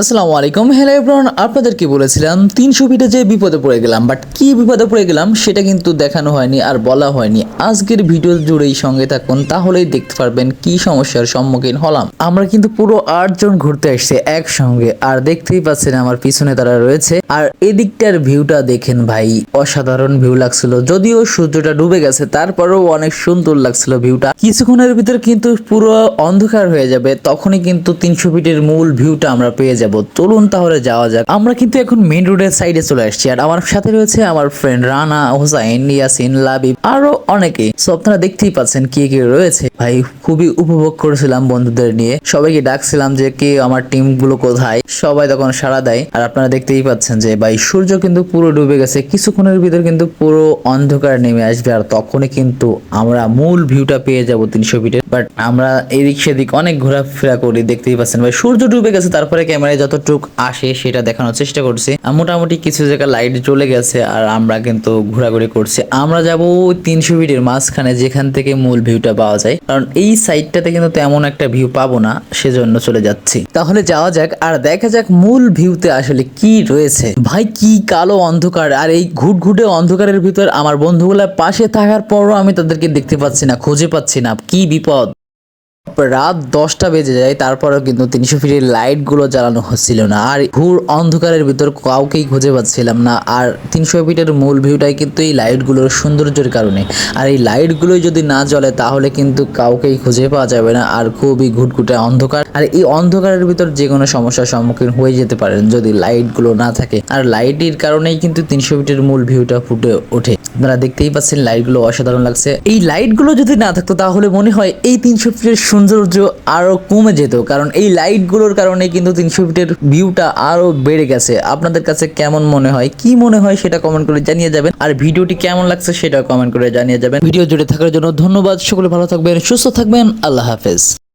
আসসালামু আলাইকুম। Hello everyone আপনাদেরকে বলেছিলাম? তিনশো ফিটে যে বিপদে পড়ে গেলাম বাট কি বিপদে পড়ে গেলাম সেটা কিন্তু দেখানো হয়নি আর বলা হয়নি। আজকের ভিডিও জুড়েই সঙ্গে থাকুন, তাহলেই দেখতে পারবেন কি সমস্যার সম্মুখীন হলাম। আমরা কিন্তু পুরো আটজন ঘুরতে আসছে একসঙ্গে, আর দেখতেই পাচ্ছেন আমার পিছনে তারা রয়েছে। আর এদিকটার ভিউটা দেখেন ভাই, অসাধারণ ভিউ লাগছিল। যদিও সূর্যটা ডুবে গেছে, তারপরেও অনেক সুন্দর লাগছিল ভিউটা কিছুক্ষণের ভিতর কিন্তু পুরো অন্ধকার হয়ে যাবে, তখনই কিন্তু তিনশো ফিটের মূল ভিউটা আমরা পেয়ে যাব। চলুন তাহলে যাওয়া যাক। আমরা কিন্তু এখন মেন রোডের সাইডে চলে আসছি। আর আমার সাথে রয়েছে আমার ফ্রেন্ড রানা, হোসাইন, ইয়াসিন, লাবিব, আরও অনেকে। সো আপনারা দেখতেই পাচ্ছেন কে কে রয়েছে। ভাই, খুবই উপভোগ করেছিলাম বন্ধুদের নিয়ে। সবাইকে ডাকছিলাম যে, কে, আমার টিমগুলো কোথায়? সবাই তখন সাড়া দেয়। আর আপনারা দেখতেই পাচ্ছেন যে, ভাই, সূর্য কিন্তু পুরো ডুবে গেছে। কিছুক্ষণের ভিতর কিন্তু পুরো অন্ধকার নেমে আসবে। আর তখনই কিন্তু আমরা মূল ভিউটা পেয়ে যাব তিনশো ফিটের বাট আমরা এদিক সেদিক অনেক ঘোরাফেরা করি, দেখতেই পাচ্ছেন। ভাই, সূর্য ডুবে গেছে, তারপরে ক্যামেরায় যতটুক আসে সেটা দেখানোর চেষ্টা করছি। মোটামুটি কিছু জায়গায় লাইট জ্বলে গেছে আর আমরা কিন্তু ঘোরাঘুরি করছি। আমরা যাব তিনশো ফিটের মাঝখানে যেখান থেকে মূল ভিউটা পাওয়া যায়। কারণ এই সাইডটাতে কিন্তু তেমন একটা ভিউ পাবো না, সেজন্য চলে যাচ্ছি। তাহলে যাওয়া যাক আর দেখা যাক মূল ভিউতে আসলে কি রয়েছে। ভাই, কি কালো অন্ধকার। আর এই ঘুটঘুটে অন্ধকারের ভিতর আমার বন্ধুগুলা পাশে থাকার পরও আমি তাদেরকে দেখতে পাচ্ছি না, খুঁজে পাচ্ছি না। কি বিপদ? রাত দশটা বেজে যায়, তারপরেও কিন্তু তিনশো ফিটের লাইটগুলো জ্বালানো হচ্ছিল না। আর ঘুর অন্ধকারের ভিতর কাউকেই খুঁজে পাচ্ছিলাম না। আর তিনশো ফিটের মূল ভিউটাই কিন্তু এই লাইটগুলোর সৌন্দর্যের কারণে। আর এই লাইট গুলোই যদি না জ্বলে, তাহলে কিন্তু কাউকেই খুঁজে পাওয়া যাবে না। আর খুবই ঘুটঘুটে অন্ধকার। আর এই অন্ধকারের ভিতর যে কোনো সমস্যার সম্মুখীন হয়ে যেতে পারেন যদি লাইটগুলো না থাকে। আর লাইটের কারণেই কিন্তু তিনশো ফিটের মূল ভিউটা ফুটে ওঠে। আপনারা দেখতেই পাচ্ছেন লাইটগুলো অসাধারণ লাগছে। এই লাইটগুলো যদি না থাকতো, তাহলে মনে হয় এই তিনশো ফিটের সৌন্দর্য আরও কমে যেত। কারণ এই লাইটগুলোর কারণে কিন্তু তিনশো ফিটের ভিউটা আরও বেড়ে গেছে। আপনাদের কাছে কেমন মনে হয়? কি মনে হয় সেটা কমেন্ট করে জানিয়ে যাবেন। আর ভিডিওটি কেমন লাগছে সেটা কমেন্ট করে জানিয়ে যাবেন। ভিডিও জুড়ে থাকার জন্য ধন্যবাদ। সকলে ভালো থাকবেন, সুস্থ থাকবেন। আল্লাহ হাফেজ।